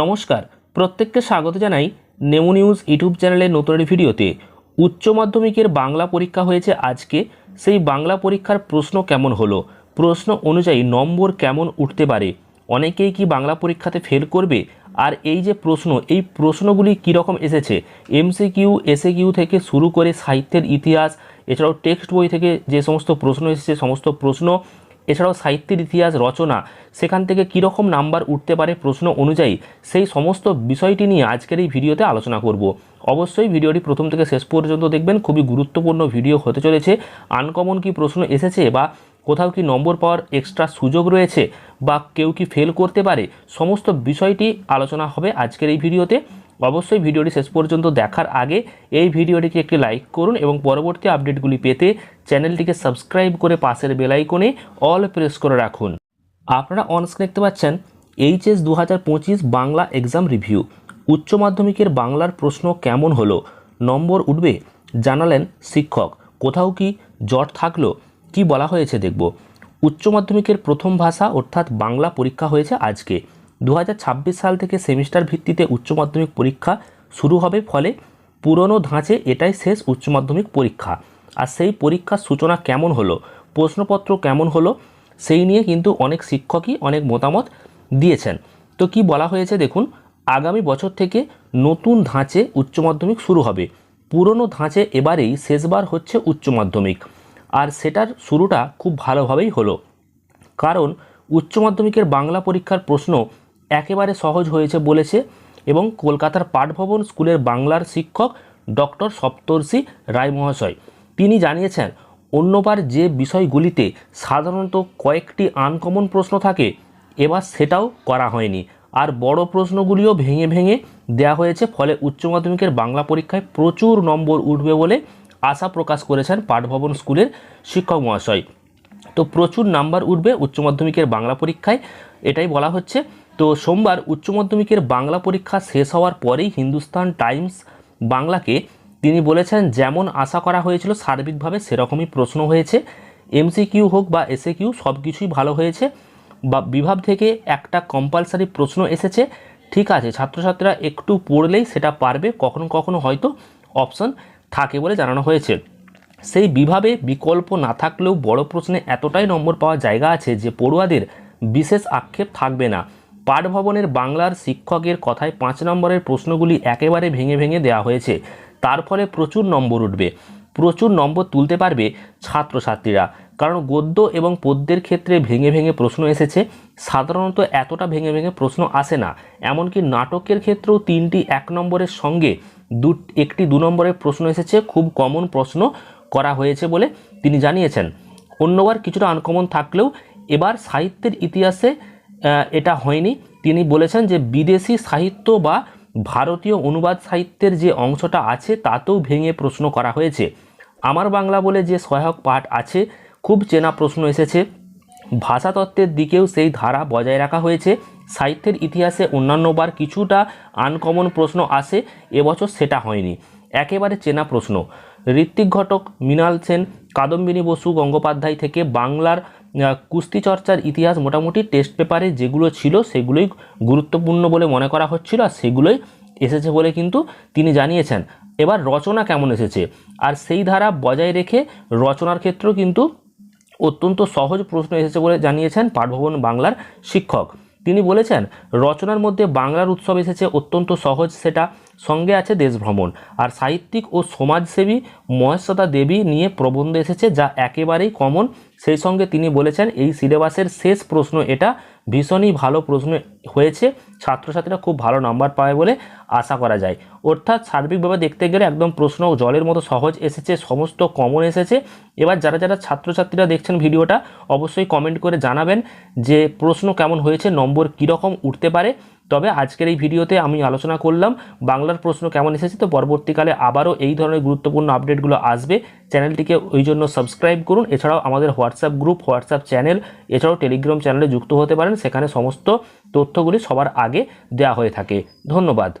নমস্কার, প্রত্যেককে স্বাগত জানাই নেমো নিউজ ইউটিউব চ্যানেলের নতুন ভিডিওতে। উচ্চ মাধ্যমিকের বাংলা পরীক্ষা হয়েছে আজকে, সেই বাংলা পরীক্ষার প্রশ্ন কেমন হলো? প্রশ্ন অনুযায়ী নম্বর কেমন উঠতে পারে? অনেকেই কি বাংলা পরীক্ষাতে ফেল করবে? আর এই যে প্রশ্ন, এই প্রশ্নগুলি কীরকম এসেছে? এমসিকিউ এসএ কিউ থেকে শুরু করে সাহিত্যের ইতিহাস, এছাড়াও টেক্সট বই থেকে যে সমস্ত প্রশ্ন এসেছে, সমস্ত প্রশ্ন এছাড়াও সাহিত্যের ইতিহাস, রচনা, সেখান থেকে কীরকম নাম্বার উঠতে পারে প্রশ্ন অনুযায়ী সেই সমস্ত বিষয়টি নিয়ে আজকের এই ভিডিওতে আলোচনা করব। অবশ্যই ভিডিওটি প্রথম থেকে শেষ পর্যন্ত দেখবেন, খুবই গুরুত্বপূর্ণ ভিডিও হতে চলেছে। আনকমন কি প্রশ্ন এসেছে বা কোথাও কি নম্বর পাওয়ার এক্সট্রা সুযোগ রয়েছে বা কেউ কি ফেল করতে পারে, সমস্ত বিষয়টি আলোচনা হবে আজকের এই ভিডিওতে। অবশ্যই ভিডিওটি শেষ পর্যন্ত দেখার আগে এই ভিডিওটিকে একটি লাইক করুন এবং পরবর্তী আপডেটগুলি পেতে চ্যানেলটিকে সাবস্ক্রাইব করে পাশের বেলাইকনে অল প্রেস করে রাখুন। আপনারা অনস্ক্রিন দেখতে পাচ্ছেন এইচএস দু হাজার পঁচিশ বাংলা এক্সাম রিভিউ উচ্চ মাধ্যমিকের বাংলার প্রশ্ন কেমন হলো? নম্বর উঠবে? জানালেন শিক্ষক। কোথাও কি জট থাকল? কি বলা হয়েছে দেখব। উচ্চ মাধ্যমিকের প্রথম ভাষা অর্থাৎ বাংলা পরীক্ষা হয়েছে আজকে। দু হাজার ছাব্বিশ সাল থেকে সেমিস্টার ভিত্তিতে উচ্চ মাধ্যমিক পরীক্ষা শুরু হবে ফলে পুরনো ধাঁচে এটাই শেষ উচ্চ মাধ্যমিক পরীক্ষা। আর সেই পরীক্ষার সূচনা কেমন হলো? প্রশ্নপত্র কেমন হলো? সেই নিয়ে কিন্তু অনেক শিক্ষকই অনেক মতামত দিয়েছেন। তো কি বলা হয়েছে দেখুন, আগামী বছর থেকে নতুন ধাঁচে উচ্চ মাধ্যমিক শুরু হবে। পুরনো ধাঁচে এবারেই শেষবার হচ্ছে উচ্চ মাধ্যমিক। আর সেটার শুরুটা খুব ভালোভাবেই হলো। কারণ উচ্চ মাধ্যমিকের বাংলা পরীক্ষার প্রশ্ন একেবারে সহজ হয়েছে বলেছে এবং কলকাতার পাঠভবন স্কুলের বাংলার শিক্ষক ডক্টর সপ্তর্ষি রায় মহাশয় তিনি জানিয়েছেন, অন্যবার যে বিষয়গুলিতে সাধারণত কয়েকটি আনকমন প্রশ্ন থাকে, এবার সেটাও করা হয়নি। আর বড় প্রশ্নগুলিও ভেঙে ভেঙে দেওয়া হয়েছে, ফলে উচ্চ মাধ্যমিকের বাংলা পরীক্ষায় প্রচুর নম্বর উঠবে বলে আশা প্রকাশ করেছেন পাঠভবন স্কুলের শিক্ষক মহাশয়। তো প্রচুর নাম্বার উঠবে উচ্চ মাধ্যমিকের বাংলা পরীক্ষায়, এটাই বলা হচ্ছে। তো সোমবার উচ্চ মাধ্যমিকের বাংলা পরীক্ষা শেষ হওয়ার পরেই হিন্দুস্তান টাইমস বাংলাকে তিনি বলেছেন, যেমন আশা করা হয়েছিল, সার্বিকভাবে সেরকমই প্রশ্ন হয়েছে। এমসিকিউ হোক বা এসএ কিউ সব কিছুই ভালো হয়েছে। বা বিভাগ থেকে একটা কম্পালসারি প্রশ্ন এসেছে। ঠিক আছে, ছাত্রছাত্রীরা একটু পড়লেই সেটা পারবে, কখনো কখনো হয়তো অপশন থাকে বলে জানানো হয়েছে। সেই বিভাবে বিকল্প না থাকলেও বড় প্রশ্নে এতটাই নম্বর পাওয়ার জায়গা আছে যে পড়ুয়াদের বিশেষ আক্ষেপ থাকবে না। পাঠভবনের বাংলার শিক্ষকের কথায় পাঁচ নম্বরের প্রশ্নগুলি একেবারে ভেঙে ভেঙে দেওয়া হয়েছে। তার ফলে প্রচুর নম্বর উঠবে। প্রচুর নম্বর তুলতে পারবে ছাত্রছাত্রীরা। কারণ গদ্য এবং পদ্যের ক্ষেত্রে ভেঙে ভেঙে প্রশ্ন এসেছে। সাধারণত এতটা ভেঙে ভেঙে প্রশ্ন আসে না। এমনকি নাটকের ক্ষেত্রেও তিনটি এক নম্বরের সঙ্গে দু, একটি দু নম্বরের প্রশ্ন এসেছে। খুব কমন প্রশ্ন করা হয়েছে বলে তিনি জানিয়েছেন। অন্যবার কিছুটা আনকমন থাকলেও এবার সাহিত্যের ইতিহাসে এটা হয়নি। তিনি বলেছেন যে বিদেশি সাহিত্য বা ভারতীয় অনুবাদ সাহিত্যের যে অংশটা আছে, তাতেও ভেঙে প্রশ্ন করা হয়েছে। আমার বাংলা বলে যে সহায়ক পাঠ আছে, খুব চেনা প্রশ্ন এসেছে। ভাষাতত্ত্বের দিকেও সেই ধারা বজায় রাখা হয়েছে। সাহিত্যের ইতিহাসে অন্যান্যবার কিছুটা আনকমন প্রশ্ন আসে, এবছর সেটা হয়নি। একেবারে চেনা প্রশ্ন। ঋত্বিক ঘটক, মৃণাল সেন, কাদম্বিনী বসু গঙ্গোপাধ্যায় থেকে বাংলার কুস্তি চর্চার ইতিহাস মোটামুটি টেস্ট পেপারে যেগুলো ছিল সেগুলোই গুরুত্বপূর্ণ বলে মনে করা হচ্ছিল আর সেগুলোই এসেছে বলে কিন্তু তিনি জানিয়েছেন। এবার রচনা কেমন এসেছে? আর সেই ধারা বজায় রেখে রচনার ক্ষেত্রেও কিন্তু অত্যন্ত সহজ প্রশ্ন এসেছে বলে জানিয়েছেন পাঠভবন বাংলার শিক্ষক। তিনি বলেছেন, রচনার মধ্যে বাংলার উৎসব এসেছে অত্যন্ত সহজ সেটা। সঙ্গে আছে দেশভ্রমণ। আর সাহিত্যিক ও সমাজসেবী মহেশ্বতা দেবী নিয়ে প্রবন্ধ এসেছে যা একেবারেই কমন সেই সঙ্গে তিনি বলেছেন, এই সিলেবাসের শেষ প্রশ্ন এটা, ভীষণই ভালো প্রশ্ন হয়েছে, ছাত্রছাত্রীরা খুব ভালো নাম্বার পাবে বলে আশা করা যায়। অর্থাৎ সার্বিকভাবে দেখতে গেলে একদম প্রশ্ন জলের মতো সহজ এসেছে, সমস্ত কমন এসেছে। এবার যারা যারা ছাত্রছাত্রীরা দেখছেন ভিডিওটা, অবশ্যই কমেন্ট করে জানাবেন যে প্রশ্ন কেমন হয়েছে, নম্বর কীরকম উঠতে পারে। তবে আজকের এই ভিডিওতে আমি আলোচনা করলাম, বাংলার প্রশ্ন কেমন এসেছে, তো পরবর্তীকালে আবারও এই ধরনের গুরুত্বপূর্ণ আপডেটগুলো আসবে। চ্যানেলটিকে ওই জন্য সাবস্ক্রাইব করুন। এছাড়াও আমাদের হোয়াটসঅ্যাপ গ্রুপ হোয়াটসঅ্যাপ চ্যানেল এছাড়াও টেলিগ্রাম চ্যানেলে যুক্ত হতে পারেন। সেখানে সমস্ত তথ্যগুলি সবার আগে দেওয়া হয়ে থাকে। ধন্যবাদ।